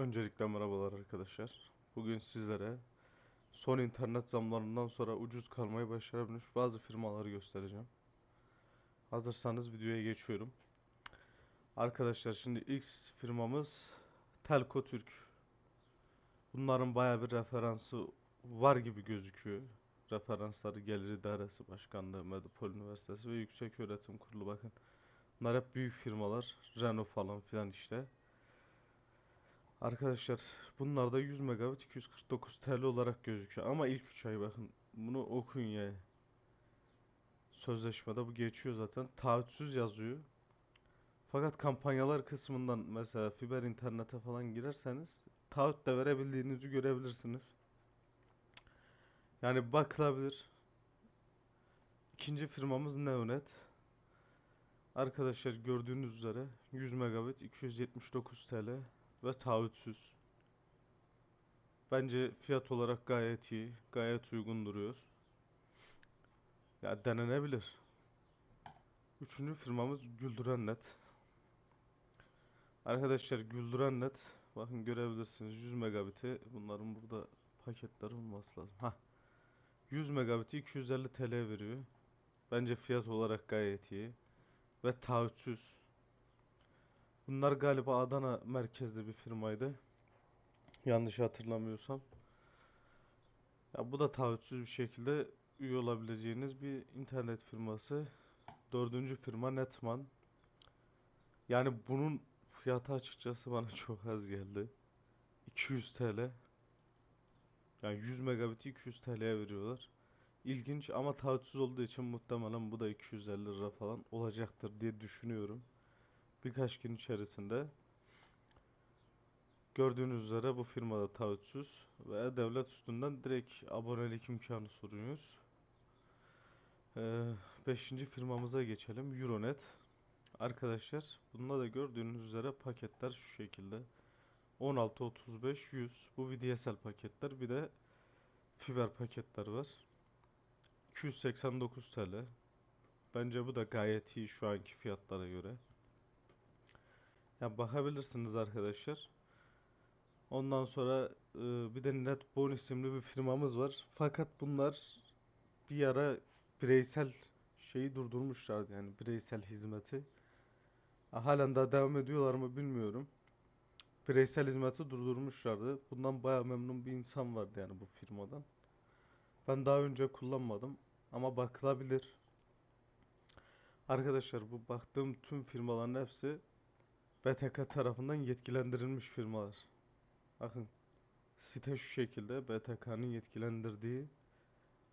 Öncelikle merhabalar arkadaşlar. Bugün sizlere son internet zamlarından sonra ucuz kalmayı başarabilmiş bazı firmaları göstereceğim. Hazırsanız videoya geçiyorum. Arkadaşlar şimdi ilk firmamız Telko Türk. Bunların baya bir referansı var gibi gözüküyor. Referansları Gelir İdaresi Başkanlığı, Medipol Üniversitesi ve Yükseköğretim Kurulu bakın. Bunlar hep büyük firmalar. Renault falan filan işte. Arkadaşlar bunlar da 100 megabit 249 TL olarak gözüküyor ama ilk 3 ay bakın bunu okuyun ya. Sözleşmede bu geçiyor zaten. Taahhütsüz yazıyor. Fakat kampanyalar kısmından mesela fiber internete falan girerseniz taahhüt de verebildiğinizi görebilirsiniz. Yani bakılabilir. İkinci firmamız Neonet. Arkadaşlar gördüğünüz üzere 100 megabit 279 TL ve taahhütsüz. Bence fiyat olarak gayet iyi, gayet uygun duruyor. Ya denenebilir. Üçüncü firmamız Güldüren Net. Arkadaşlar Güldüren Net, bakın görebilirsiniz 100 megabiti. Bunların burada paketleri olması lazım. Ha. 100 megabiti 250 TL veriyor. Bence fiyat olarak gayet iyi ve taahhütsüz. Bunlar galiba Adana merkezli bir firmaydı. Yanlış hatırlamıyorsam. Ya bu da taahhütsüz bir şekilde üye olabileceğiniz bir internet firması. Dördüncü firma Netman. Yani bunun fiyatı açıkçası bana çok az geldi. 200 TL. Yani 100 megabiti 200 TL'ye veriyorlar. İlginç ama taahhütsüz olduğu için muhtemelen bu da 250 lira falan olacaktır diye düşünüyorum birkaç gün içerisinde gördüğünüz üzere bu firmada taahhütsüz ve devlet üstünden direkt abonelik imkanı sunuyor. Ee, beşinci firmamıza geçelim. Euronet. Arkadaşlar bunda da gördüğünüz üzere paketler şu şekilde. 16, 35, 100. Bu VDSL paketler. Bir de fiber paketler var. 289 TL. Bence bu da gayet iyi şu anki fiyatlara göre. Ya bakabilirsiniz arkadaşlar. Ondan sonra e, bir de Netbone isimli bir firmamız var. Fakat bunlar bir ara bireysel şeyi durdurmuşlardı yani bireysel hizmeti. Ha, Halen daha devam ediyorlar mı bilmiyorum. Bireysel hizmeti durdurmuşlardı. Bundan baya memnun bir insan vardı yani bu firmadan. Ben daha önce kullanmadım ama bakılabilir. Arkadaşlar bu baktığım tüm firmaların hepsi BTK tarafından yetkilendirilmiş firmalar. Bakın site şu şekilde BTK'nın yetkilendirdiği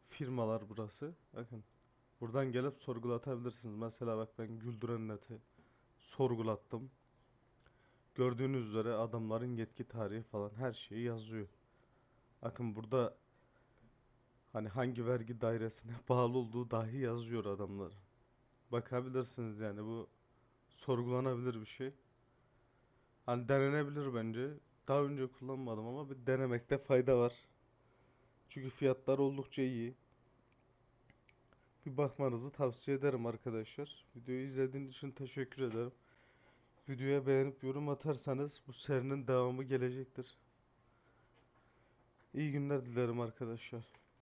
firmalar burası. Bakın buradan gelip sorgulatabilirsiniz. Mesela bak ben Güldüren Net'i sorgulattım. Gördüğünüz üzere adamların yetki tarihi falan her şeyi yazıyor. Bakın burada hani hangi vergi dairesine bağlı olduğu dahi yazıyor adamlar. Bakabilirsiniz yani bu sorgulanabilir bir şey. Hani denenebilir bence. Daha önce kullanmadım ama bir denemekte fayda var. Çünkü fiyatlar oldukça iyi. Bir bakmanızı tavsiye ederim arkadaşlar. Videoyu izlediğiniz için teşekkür ederim. Videoya beğenip yorum atarsanız bu serinin devamı gelecektir. İyi günler dilerim arkadaşlar.